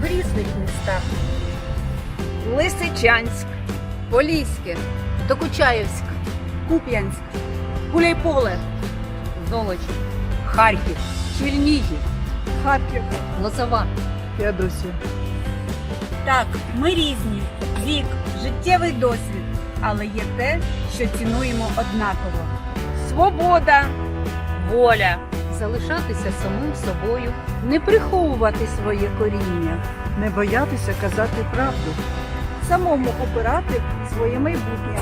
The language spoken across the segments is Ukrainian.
в різних містах. Лисичанськ, Поліське, Докучаєвськ, Куп'янськ, Гуляйполе, Золоч, Харків, Чернігів, Харків, Лозова. Феодосія. Так, ми різні. Вік, життєвий досвід, але є те, що цінуємо однаково. Свобода, воля, Залишатися самим собою, не приховувати своє коріння. не боятися казати правду. Самому обирати своє майбутнє.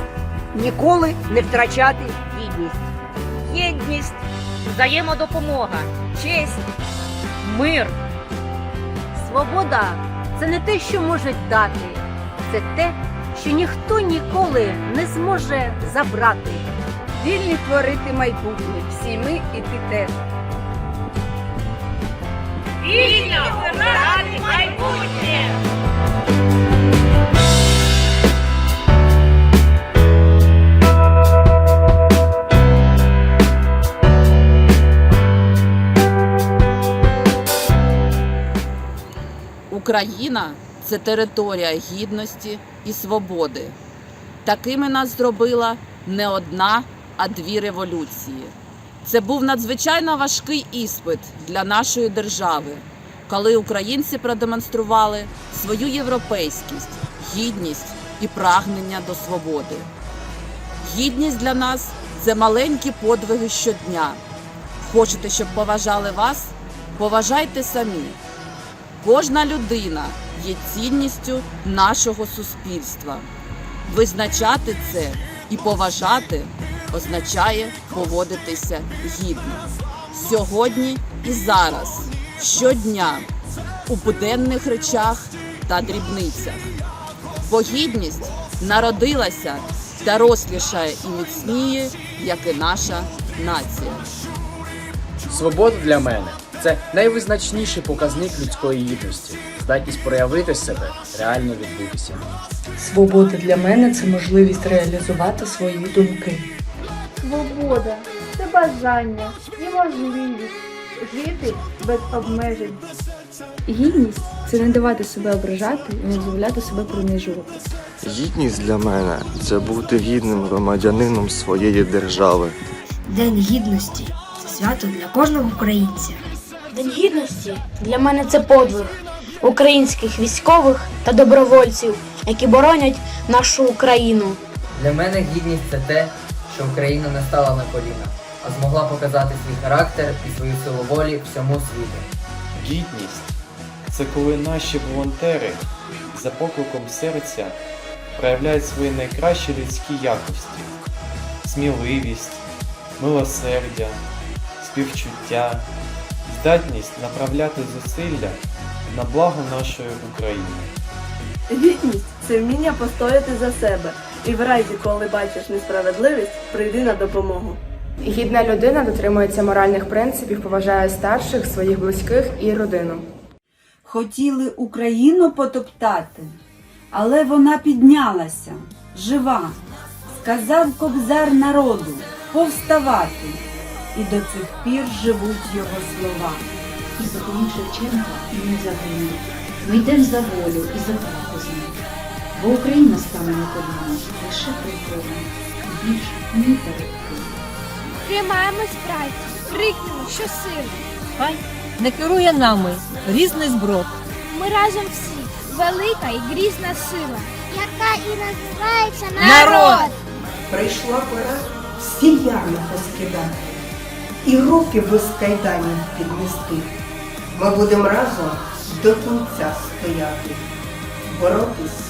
ніколи не втрачати гідність. Єдність, взаємодопомога, честь, мир. Свобода це не те, що можуть дати, це те, що ніхто ніколи не зможе забрати. Вільні творити майбутнє. Всі ми і ти теж. Вільно вибирати майбутнє! Україна це територія гідності і свободи. Такими нас зробила не одна, а дві революції. Це був надзвичайно важкий іспит для нашої держави, коли українці продемонстрували свою європейськість, гідність і прагнення до свободи. Гідність для нас це маленькі подвиги щодня. Хочете, щоб поважали вас? Поважайте самі. Кожна людина є цінністю нашого суспільства. Визначати це і поважати означає поводитися гідно. Сьогодні і зараз, щодня, у буденних речах та дрібницях. Бо гідність народилася, дорослішає і міцніє, як і наша нація. Свобода для мене це найвизначніший показник людської гідності, здатність проявити себе, реально відбутися. Свобода для мене це можливість реалізувати свої думки. Свобода це бажання і можливість жити без обмежень. Гідність це не давати себе ображати і не дозволяти себе принижувати. Гідність для мене це бути гідним громадянином своєї держави. День гідності це свято для кожного українця. День гідності для мене це подвиг українських військових та добровольців, які боронять нашу Україну. Для мене гідність це те, що Україна не стала на коліна, а змогла показати свій характер і свою силу волі всьому світу. Гідність це коли наші волонтери за покликом серця проявляють свої найкращі людські якості: сміливість, милосердя, співчуття, здатність направляти зусилля на благо нашої України. Гідність це вміння постояти за себе і в разі, коли бачиш несправедливість, прийди на допомогу. Гідна людина дотримується моральних принципів, поважає старших, своїх близьких і родину. Хотіли Україну потоптати, але вона піднялася, жива. Сказав кобзар народу повставати, і до цих пір живуть його слова. І за Петра Шевченка і не загине. Ми йдемо за волю і за правду з ним. Бо Україна стане на коліна лише при Богу. Більше ні перед ким. Тримаємось праці, крикнемо щосили. Хай не керує нами різний зброд. Ми разом всі, велика і грізна сила, яка і називається Народ! Прийшла пора всі ярми поскидати і руки без кайданів піднести. Ми будемо разом до кінця стояти, боротись,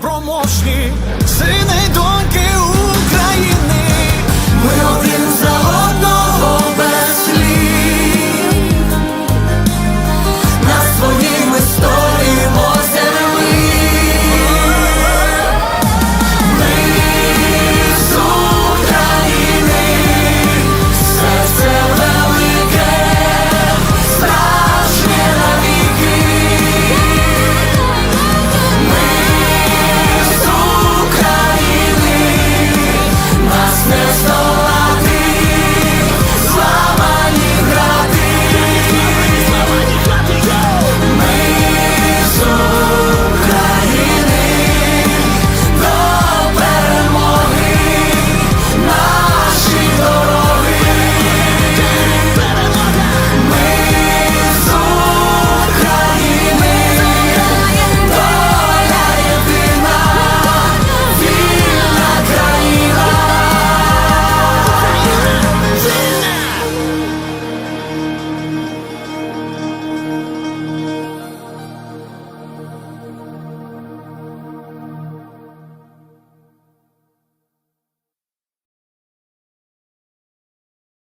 promoshni.